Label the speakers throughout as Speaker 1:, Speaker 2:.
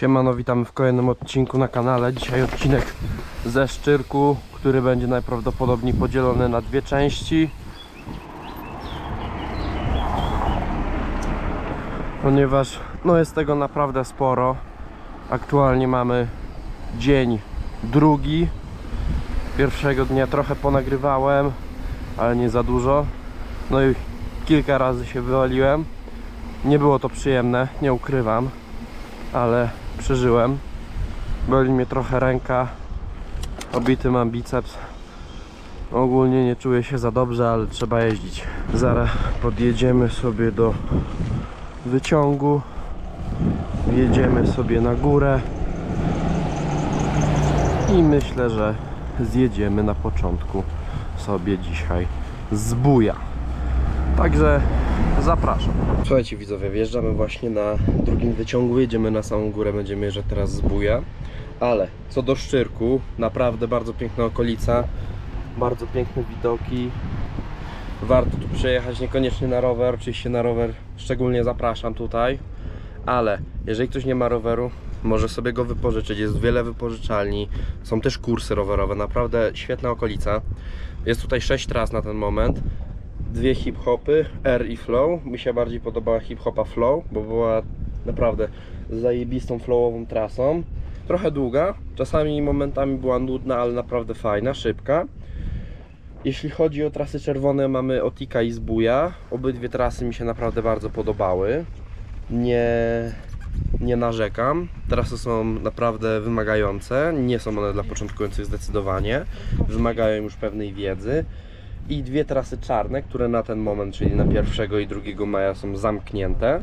Speaker 1: Siemano, witamy w kolejnym odcinku na kanale. Dzisiaj odcinek ze Szczyrku, który będzie najprawdopodobniej podzielony na dwie części. Ponieważ no jest tego naprawdę sporo. Aktualnie mamy dzień drugi. Pierwszego dnia trochę ponagrywałem, ale nie za dużo. No i kilka razy się wywaliłem. Nie było to przyjemne, nie ukrywam ale przeżyłem. Boli mnie trochę ręka, obity mam biceps. Ogólnie nie czuję się za dobrze, ale trzeba jeździć. Zaraz podjedziemy sobie do wyciągu. Jedziemy sobie na górę. I myślę, że zjedziemy na początku sobie dzisiaj z buja. Także zapraszam. Słuchajcie widzowie, wjeżdżamy właśnie na drugim wyciągu, jedziemy na samą górę, będziemy jeżdżać teraz z buja. Ale co do Szczyrku, naprawdę bardzo piękna okolica, bardzo piękne widoki. Warto tu przejechać, niekoniecznie na rower, oczywiście na rower szczególnie zapraszam tutaj. Ale jeżeli ktoś nie ma roweru, może sobie go wypożyczyć, jest wiele wypożyczalni, są też kursy rowerowe, naprawdę świetna okolica. Jest tutaj 6 tras na ten moment dwie hip-hopy, R i Flow. Mi się bardziej podobała hip-hopa Flow, bo była naprawdę zajebistą flowową trasą. Trochę długa, czasami momentami była nudna, ale naprawdę fajna, szybka. Jeśli chodzi o trasy czerwone, mamy Otika i Zbuja. Obydwie trasy mi się naprawdę bardzo podobały. Nie, nie narzekam. Trasy są naprawdę wymagające. Nie są one dla początkujących zdecydowanie. Wymagają już pewnej wiedzy i dwie trasy czarne, które na ten moment, czyli na 1 i 2 maja są zamknięte.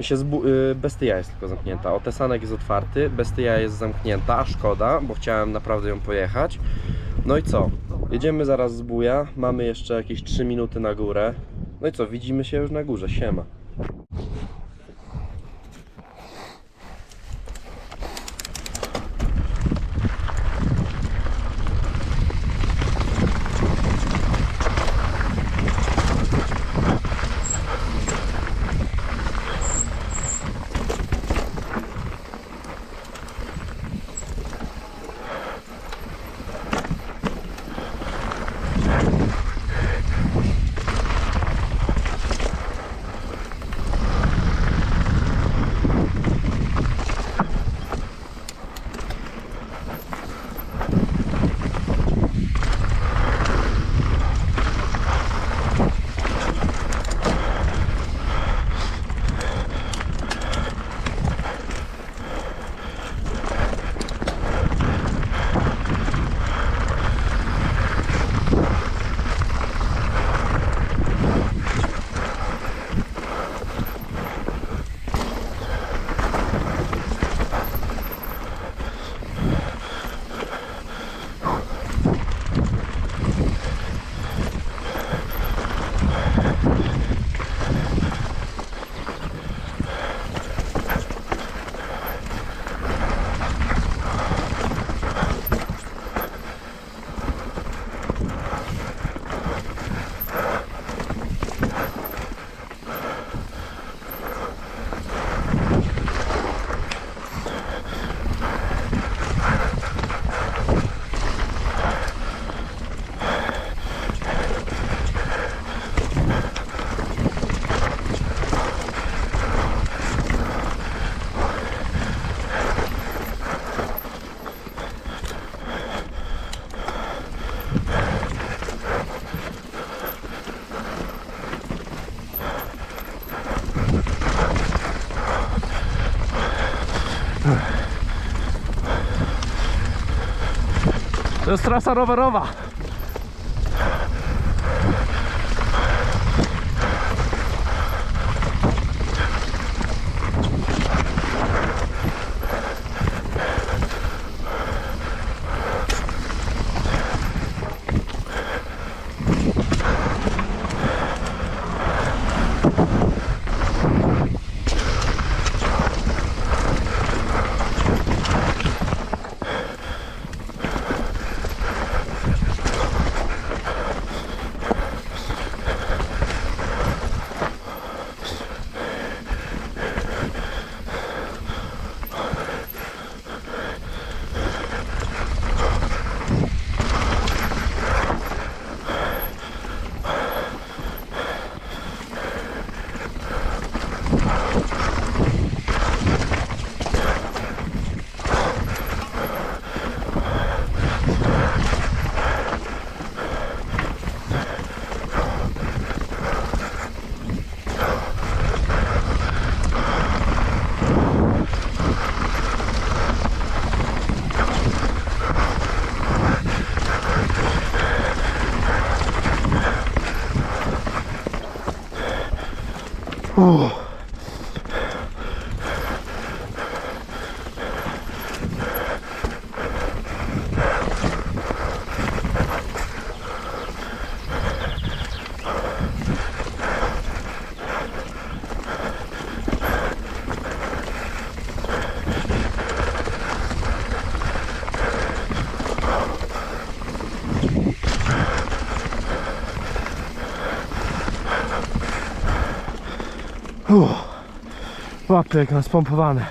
Speaker 1: Się zbu- y, Bestyja jest tylko zamknięta. Otesanek jest otwarty, Bestyja jest zamknięta, a szkoda, bo chciałem naprawdę ją pojechać. No i co? Jedziemy zaraz z buja, mamy jeszcze jakieś 3 minuty na górę. No i co? Widzimy się już na górze, siema. To jest trasa rowerowa. Łapy jak naspompowane.